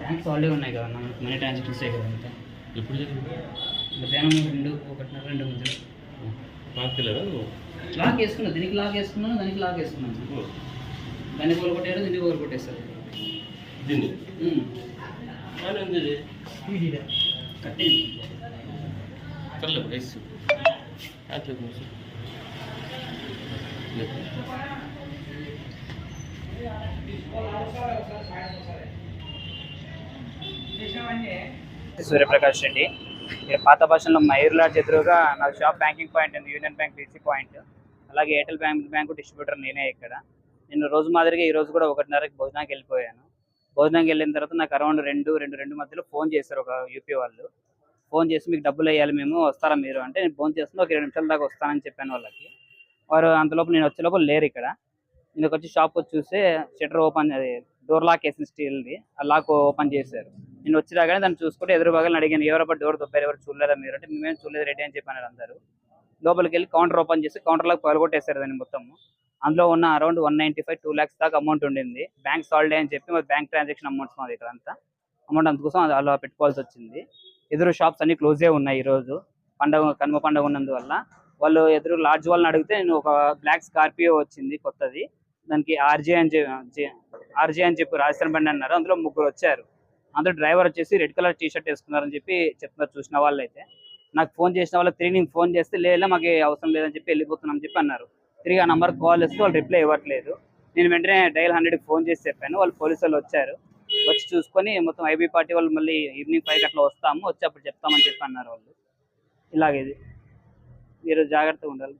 Banks already ఉన్నాయి కదా మనకి మనీ ట్రాన్సాక్షన్స్ కదా అంతా. ఎప్పుడు జరిగింది? మధ్యాహ్నం రెండు ఒకటిన్నర రెండు మధ్యలో. తెలియదా నువ్వు? లాక్ వేసుకున్నా దీనికి లాక్ వేసుకున్నాను దానికి లాక్ వేసుకున్నాను దాన్ని కొట్టాడు దీన్ని కోలు కొట్టేస్తారు. దీన్ని చల్లే రైస్ అట్లా కూర్చో. లేదు. సూర్యప్రకాష్ రెడ్డి. పాత భాషలో మయూర్ లాడ్జ్ ఎదురుగా నా షాప్ బ్యాంకింగ్ పాయింట్ ఉంది యూనియన్ బ్యాంక్ బీసీ పాయింట్. అలాగే ఎయిర్టెల్ బ్యాంక్ బ్యాంకు డిస్ట్రిబ్యూటర్ నేనే ఇక్కడ. నేను రోజు మాదిరిగా ఈ రోజు కూడా ఒకటిన్నరకి భోజనానికి వెళ్ళిపోయాను. భోజనానికి వెళ్ళిన తర్వాత నాకు అరౌండ్ రెండు రెండు రెండు మధ్యలో ఫోన్ చేశారు ఒక యూపీ వాళ్ళు. ఫోన్ చేసి మీకు డబ్బులు వేయాలి మేము వస్తారా మీరు? అంటే నేను ఫోన్ చేస్తున్నా ఒక ఇరవై నిమిషాల దాకా వస్తానని చెప్పాను వాళ్ళకి. వారు అంతలోపు నేను వచ్చే లోపల లేరు ఇక్కడ. నేను వచ్చి షాప్ వచ్చి చూస్తే షట్టర్ ఓపెన్ అది డోర్ లాక్ వేసిన స్టీల్ది ఆ లాక్ ఓపెన్ చేశారు. నేను వచ్చి రాగానే దాన్ని చూసుకుంటే ఎదురు భాగాలను అడిగాను ఎవరో డోర్ తొప్పారు ఎవరు చూడలేదా మీరు? అంటే మేమేం చూడలేదు రెడీ అని చెప్పాను అందరూ లోపలికి వెళ్ళి కౌంటర్ ఓపెన్ చేసి కౌంటర్ లాక్ పగలగొట్టేశారు దాన్ని మొత్తం. అందులో ఉన్న around one ninety five two lakhs దాకా అమౌంట్ ఉండింది. బ్యాంక్ సాల్డే అని చెప్పి మరి బ్యాంక్ ట్రాన్సాక్షన్ అమౌంట్స్ మాది ఇక్కడ అంతా అమౌంట్ అందుకోసం అది అలా పెట్టుకోవాల్సి వచ్చింది. ఎదురు షాప్స్ అన్ని క్లోజే ఉన్నాయి ఈ రోజు. పండగ కనుమ పండగ ఉన్నందువల్ల. వాళ్ళు ఎదురు లాడ్జ్ వాళ్ళని అడిగితే నేను ఒక బ్లాక్ స్కార్పియో వచ్చింది కొత్తది. దానికి ఆర్జే అని చెప్పి ఆర్జే అని చెప్పి రాజస్థాన్ బండి అన్నారు. అందులో ముగ్గురు వచ్చారు. అందులో డ్రైవర్ వచ్చేసి రెడ్ కలర్ టీ షర్ట్ వేసుకున్నారని చెప్పి చెప్తున్నారు చూసిన వాళ్ళు అయితే నాకు ఫోన్ చేసిన వాళ్ళు తిరిగి నేను ఫోన్ చేస్తే లేదా మాకు అవసరం లేదని చెప్పి వెళ్ళిపోతున్నాం చెప్పి అన్నారు. తిరిగి ఆ నంబర్ కాల్ చేస్తే వాళ్ళు రిప్లై ఇవ్వట్లేదు. నేను వెంటనే డైల్ హండ్రెడ్కి ఫోన్ చేసి చెప్పాను. వాళ్ళు పోలీసు వాళ్ళు వచ్చారు. వచ్చి చూసుకొని మొత్తం ఐబీ పార్టీ వాళ్ళు మళ్ళీ ఈవినింగ్ ఫైవ్ అట్లా వస్తాము వచ్చి అప్పుడు చెప్తామని చెప్పి అన్నారు వాళ్ళు. ఇలాగే ఇది మీరు జాగ్రత్తగా ఉండాలి.